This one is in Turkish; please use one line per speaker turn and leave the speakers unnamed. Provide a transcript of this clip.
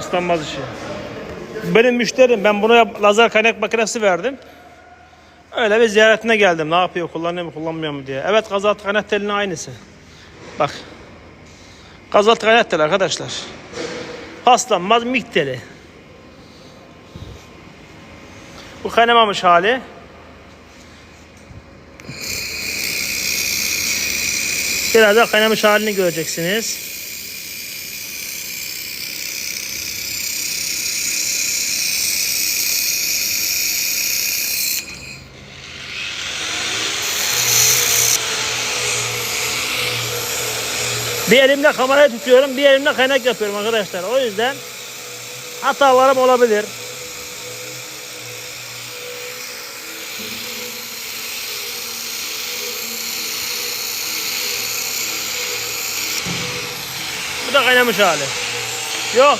Paslanmaz işi. Benim müşterim. Ben buna lazer kaynak makinesi verdim. Öyle bir ziyaretine geldim. Ne yapıyor, kullanıyor mu, kullanmıyor mu diye. Evet gazalt kaynak telinin aynısı. Bak. Gazalt kaynak tel arkadaşlar. Paslanmaz mik teli. Bu kaynamamış hali. Biraz da kaynamış halini göreceksiniz. Bir elimle kamerayı tutuyorum, bir elimle kaynak yapıyorum arkadaşlar. O yüzden hatalarım olabilir. Bu da kaynamış hali. Yok.